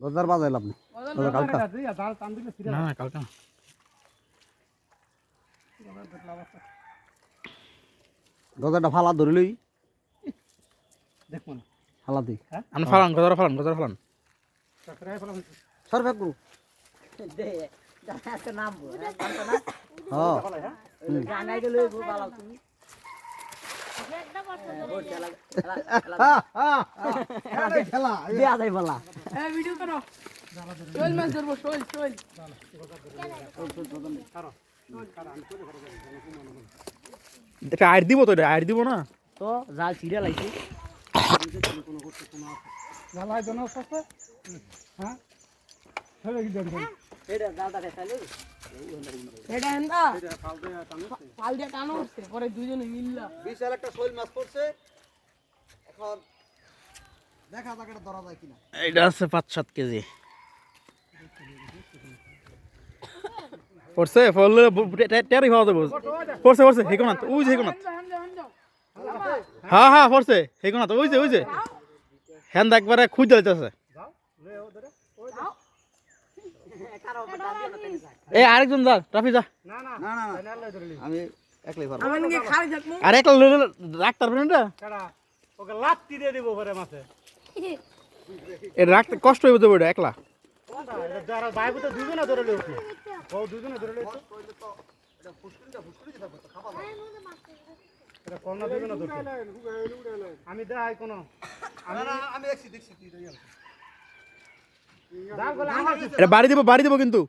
রোজার বাজাইলাম না রোজা কালকা। না না কালকে না। রোজাটা ফালা ধরিলই দেখব না ফালা দিই আপনি ফালান গজরা ফালান গজরা ফালান সর ফেকু নাম। হ্যাঁ জানাই দিলে ভালো তুমি। আইড দিব তো এটা দিব না? তো জাল ছিঁড়ে লাগছে। জ্বালাই জন্য হ্যাঁ? পরে দুজনে মিললা। বিশাল একটা শৈল মাছ পড়ছে। এখন দেখা যাক এটা ধরা যায় কিনা। এটা আছে পাঁচ সাত কেজি। পড়ছে? ফলে টেরি খাওয়া যাব পড়ছে পড়ছে হেকোনাথ ওই যে হেকোনাথ। হ্যাঁ হ্যাঁ পড়ছে হেকোনাথ ওই যে ওই যে। হ্যান্দ একবারে খুঁজ দিতেছে এ আরেকজন যা ট্রাফি যা। না না না। না আমি একলাই পারব। খালি থাকব। আর পারবেন এটা কেডা ওকে লাত্তি দিয়ে দিব পরে মাছে এটা রাখতে কষ্ট হইব তো এটা একলা। কোনটা এটা যারা তো দুজনে ধরে লইছে ও দুজনে ধরে লইছে এটা কোন না দুজনে ধরছে? আমি দেখাই কোন। আমি আমি দেখছি দেখছি তুই এটা বাড়ি দিব বাড়ি দিব কিন্তু।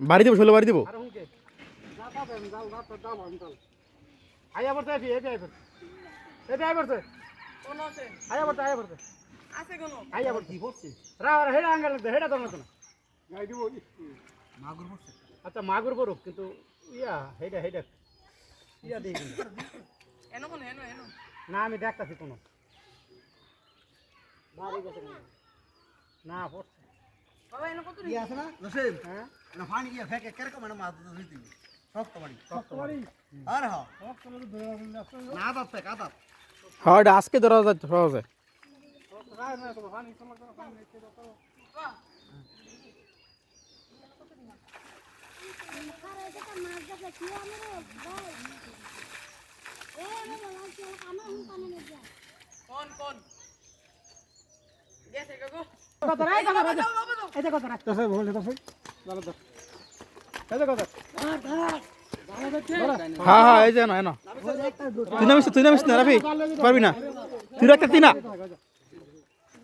বাড়ি দিব ষোলো বাড়ি দিব। আচ্ছা মাগুর বড় কিন্তু ইয়া হেডা হেডা ইয়া দেই না আমি দেখতাছি কোনো। না পড়ছে বাবা এনো কত কি আছে না জসিম হ্যাঁ না পানি গিয়ে ফেকে কেরকম মানে মাছ ধরে দিবি শক্ত পানি শক্ত পানি আর হ্যাঁ না আদাত ফেক আদাত হ্যাঁ এটা আজকে ধরা যায় ধরা যায় কোন কোন গেছে গো রাই কথা রাই এই যে রাই তো বলে তো ভালো তো এই যে হ্যাঁ হ্যাঁ এই যে না না। তুই নামিস তুই নামিস না রাফি। পারবি না। তুই রাখতে তুই না।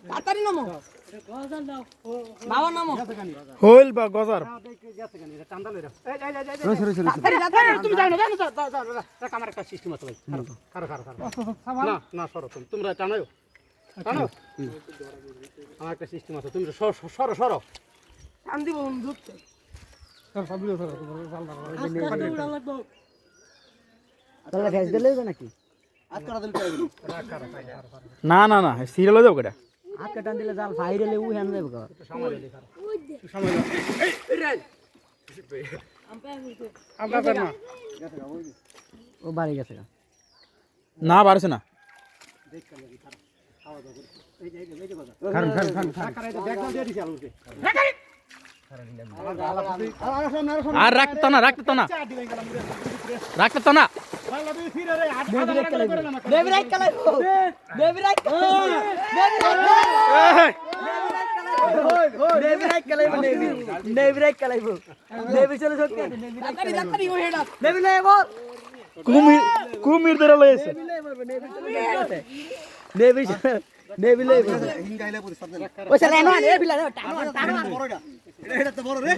তাড়াতাড়ি নামো। হইল বা গজার। না না না না তোমরা টানো টানো আমার একটা সিস্টেম আছে তুমি সরো সরো সরো দিব ধরতে তাহলে ভেজ দিলে নাকি? আজ করা দিল পেয়ে গেল না না না সিরিয়াল যাব কেটা আজকে টান দিলে জাল ফাইরেলে উ হ্যান যাবে ঘর না ও বাড়ি গেছে। না পারছে না। আর রাখতে না রাখতে না। রাখতে না। কুমির কুমির ধরে লয়েছে দেবী লাই বল হিঙ্গাইলে পড়ে ও চলে না এ বিলা টানো টানো বড় এটা এটা এটা তো বড় রে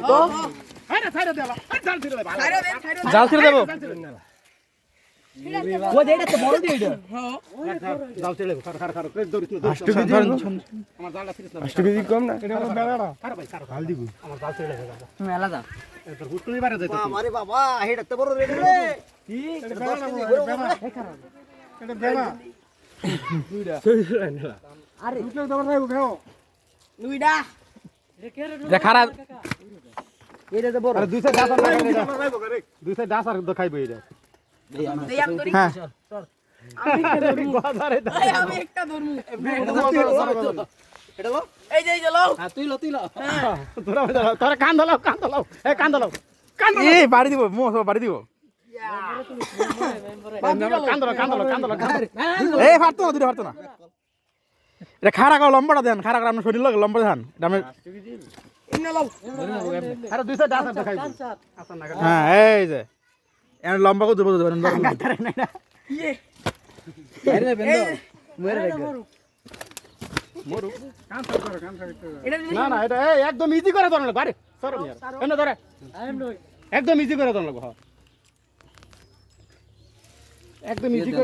হাইরা ছাইরা দেলা জাল ছিল ভাই ছাইরো দেন ছাইরো জাল ছেড়ে দেবো? ও দেটা তো বড় দিয়ে এটা। জাল ছিল খার খার খার দৌড়িস না আমার জালটা ছিল না কেজি কম না? এটা আমার বেড়াড়া খার ভাই খার হাল দিব। আমার জাল ছিল না তুমি এত হুটুনি বারে যাইতো আরে বাবা এটা তো বড় রে। রে কি এটা 10 কেজি বড় এটা বেড়া। আরে যে এটা তো বড়। বাড়ি দিব বাড়ি দিব। এই ফাটতো না দুটো ফাটতো না। এটা খাড়া করে লম্বাটা দেন, খাড়া করে আপনার শরীর লোক লম্বা দেন না হ্যাঁ এই যে। লম্বা করে দেবো না না, এটা একদম ইজি করে ধরে। একদম ইজি করে ধরন লাগো একদম ইজি করে